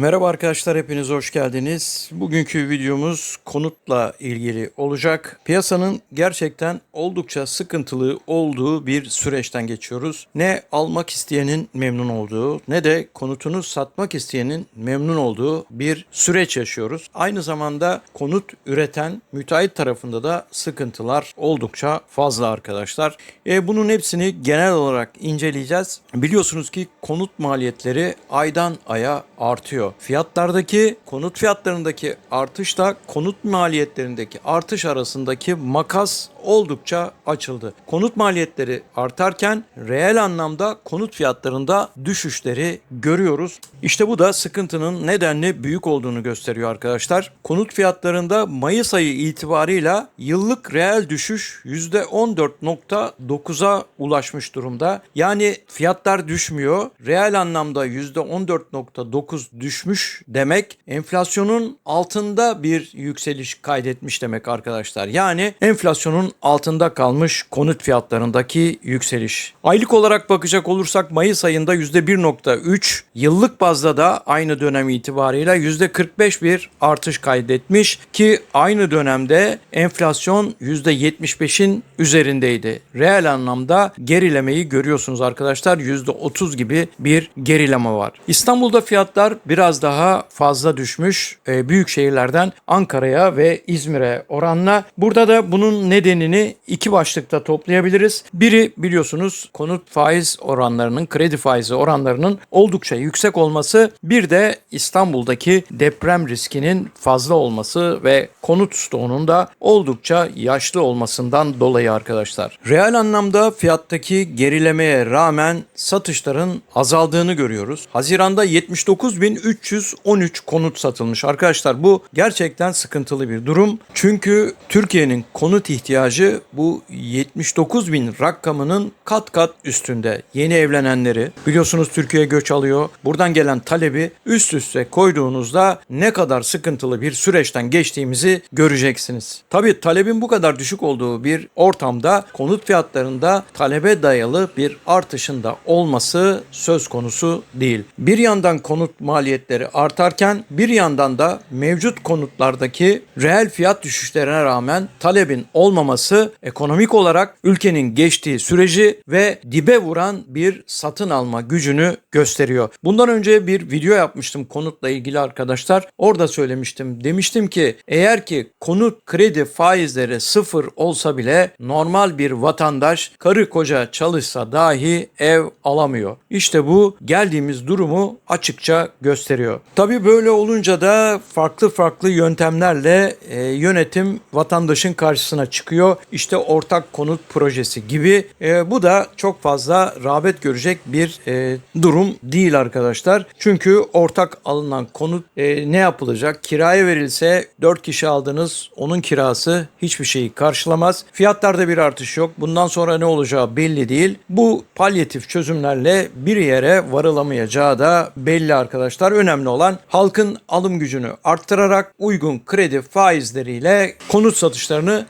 Merhaba arkadaşlar hepiniz hoş geldiniz. Bugünkü videomuz konutla ilgili olacak. Piyasanın gerçekten oldukça sıkıntılı olduğu bir süreçten geçiyoruz. Ne almak isteyenin memnun olduğu ne de konutunu satmak isteyenin memnun olduğu bir süreç yaşıyoruz. Aynı zamanda konut üreten müteahhit tarafında da sıkıntılar oldukça fazla arkadaşlar. E, bunun hepsini genel olarak inceleyeceğiz. Biliyorsunuz ki konut maliyetleri aydan aya artıyor. Fiyatlardaki, konut fiyatlarındaki artışla konut maliyetlerindeki artış arasındaki makas oldukça açıldı. Konut maliyetleri artarken reel anlamda konut fiyatlarında düşüşleri görüyoruz. İşte bu da sıkıntının nedenli büyük olduğunu gösteriyor arkadaşlar. Konut fiyatlarında Mayıs ayı itibarıyla yıllık reel düşüş %14.9'a ulaşmış durumda. Yani fiyatlar düşmüyor. Reel anlamda %14.9 düşmüş demek enflasyonun altında bir yükseliş kaydetmiş demek arkadaşlar. Yani enflasyonun altında kalmış konut fiyatlarındaki yükseliş. Aylık olarak bakacak olursak Mayıs ayında %1.3, yıllık bazda da aynı dönem itibarıyla %45 bir artış kaydetmiş ki aynı dönemde enflasyon %75'in üzerindeydi. Reel anlamda gerilemeyi görüyorsunuz arkadaşlar. %30 gibi bir gerileme var. İstanbul'da fiyatlar biraz daha fazla düşmüş. Ee, büyük şehirlerden Ankara'ya ve İzmir'e oranla. Burada da bunun nedenini iki başlıkta toplayabiliriz. Biri biliyorsunuz konut faiz oranlarının, kredi faizi oranlarının oldukça yüksek olması. Bir de İstanbul'daki deprem riskinin fazla olması ve konut stoğunun da oldukça yaşlı olmasından dolayı arkadaşlar. Reel anlamda fiyattaki gerilemeye rağmen satışların azaldığını görüyoruz. Haziranda 79.313 konut satılmış. Arkadaşlar bu gerçekten sıkıntılı bir durum. Çünkü Türkiye'nin konut ihtiyacı bu 79 bin rakamının kat kat üstünde. Yeni evlenenleri biliyorsunuz Türkiye'ye göç alıyor. Buradan gelen talebi üst üste koyduğunuzda ne kadar sıkıntılı bir süreçten geçtiğimizi göreceksiniz. Tabii talebin bu kadar düşük olduğu bir ortamda konut fiyatlarında talebe dayalı bir artışında olması söz konusu değil. Bir yandan konut maliyetleri artarken bir yandan da mevcut konutlardaki reel fiyat düşüşlerine rağmen talebin olmaması ekonomik olarak ülkenin geçtiği süreci ve dibe vuran bir satın alma gücünü gösteriyor. Bundan önce bir video yapmıştım konutla ilgili arkadaşlar. Orada söylemiştim. Demiştim ki eğer ki konut kredi faizleri sıfır olsa bile normal bir vatandaş karı koca çalışsa dahi ev alamıyor. İşte bu geldiğimiz durumu açıkça gösteriyor. Tabii böyle olunca da farklı farklı yöntemlerle e, yönetim vatandaşın karşısına çıkıyor. İşte ortak konut projesi gibi. E, bu da çok fazla rağbet görecek bir e, durum değil arkadaşlar. Çünkü ortak alınan konut e, ne yapılacak? Kiraya verilse 4 kişi aldınız. Onun kirası hiçbir şeyi karşılamaz. Fiyatlarda bir artış yok. Bundan sonra ne olacağı belli değil. Bu palyatif çözümlerle bir yere varılamayacağı da belli arkadaşlar. Önemli olan halkın alım gücünü arttırarak uygun kredi faizleriyle konut satışlarını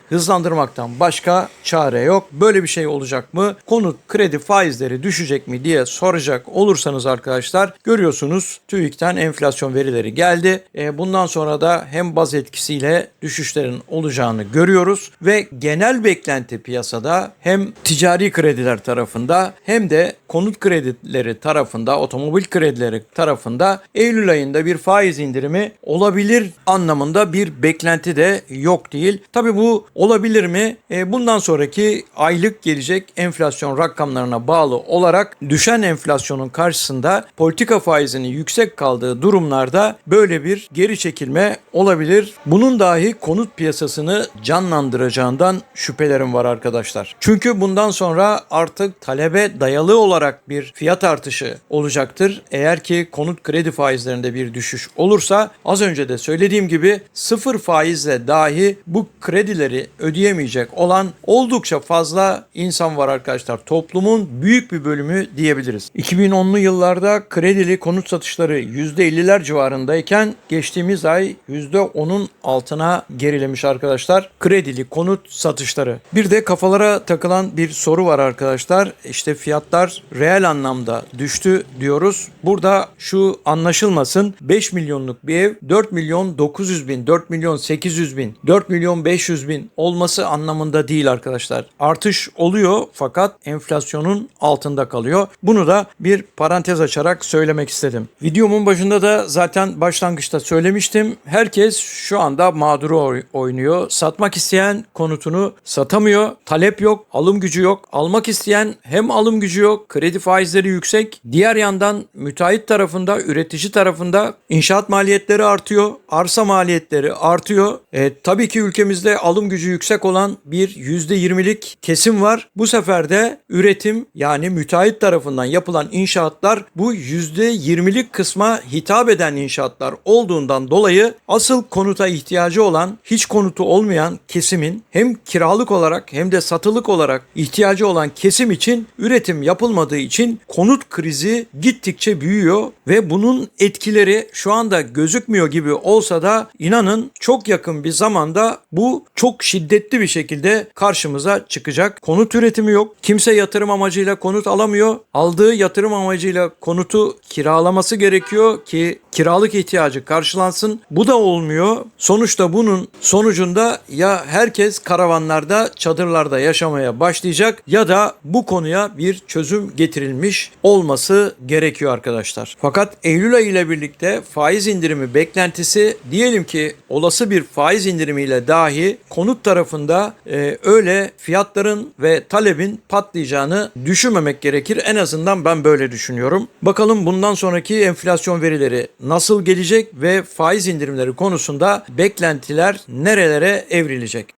hızlandırmaktan başka çare yok. Böyle bir şey olacak mı? Konut kredi faizleri düşecek mi diye soracak olursanız arkadaşlar görüyorsunuz TÜİK'ten enflasyon verileri geldi. E, bundan sonra da hem baz etkisiyle düşüşlerin olacağını görüyoruz ve genel beklenti piyasada hem ticari krediler tarafında hem de konut kredileri tarafında, otomobil kredileri tarafında Eylül ayında bir faiz indirimi olabilir anlamında bir beklenti de yok değil. Tabii bu olabilir mi? E, bundan sonraki aylık gelecek enflasyon rakamlarına bağlı olarak düşen enflasyonun karşısında politika faizinin yüksek kaldığı durumlarda böyle bir geri çekilme olabilir. Bunun dahi konut piyasasını canlandıracağından şüphelerim var arkadaşlar. Çünkü bundan sonra artık talebe dayalı olarak bir fiyat artışı olacaktır. Eğer ki konut kredi faizlerinde bir düşüş olursa az önce de söylediğim gibi sıfır faizle dahi bu kredileri ödeyemeyecek olan oldukça fazla insan var arkadaşlar. Toplumun büyük bir bölümü diyebiliriz. 2010'lu yıllarda kredili konut satışları %50'ler civarındayken geçtiğimiz ay %10'un altına gerilemiş arkadaşlar. Kredili konut satışları. Bir de kafalara takılan bir soru var arkadaşlar. İşte fiyatlar reel anlamda düştü diyoruz. Burada şu anlaşılmasın 5 milyonluk bir ev 4 milyon 900 bin, 4 milyon 800 bin, 4 milyon 500 bin olması anlamında değil arkadaşlar. Artış oluyor fakat enflasyonun altında kalıyor. Bunu da bir parantez açarak söylemek istedim. Videomun başında da zaten başlangıçta söylemiştim. Herkes şu anda mağduru oy- oynuyor. Satmak isteyen konutunu satamıyor. Talep yok, alım gücü yok. Almak isteyen hem alım gücü yok, kredi faizleri yüksek. Diğer yandan müteahhit tarafında, üretici tarafında inşaat maliyetleri artıyor. Arsa maliyetleri artıyor. E, tabii ki ülkemizde alım gücü yüksek olan bir %20'lik kesim var. Bu sefer de üretim yani müteahhit tarafından yapılan inşaatlar bu %20'lik kısma hitap eden inşaatlar olduğundan dolayı asıl konuta ihtiyacı olan hiç konutu olmayan kesimin hem kiralık olarak hem de satılık olarak ihtiyacı olan kesim için üretim yapılmadığı için konut krizi gittikçe büyüyor ve bunun etkileri şu anda gözükmüyor gibi olsa da inanın çok yakın bir zamanda bu çok şiddetli bir şekilde karşımıza çıkacak. Konut üretimi yok. Kimse yatırım amacıyla konut alamıyor. Aldığı yatırım amacıyla konutu kiralaması gerekiyor ki kiralık ihtiyacı karşılansın. Bu da olmuyor. Sonuçta bunun sonucunda ya herkes karavanlarda, çadırlarda yaşamaya başlayacak ya da bu konuya bir çözüm getirilmiş olması gerekiyor arkadaşlar. Fakat Eylül ayı ile birlikte faiz indirimi beklentisi diyelim ki olası bir faiz indirimiyle dahi konut tarafında e, öyle fiyatların ve talebin patlayacağını düşünmemek gerekir. En azından ben böyle düşünüyorum. Bakalım bundan sonraki enflasyon verileri nasıl gelecek ve faiz indirimleri konusunda beklentiler nerelere evrilecek?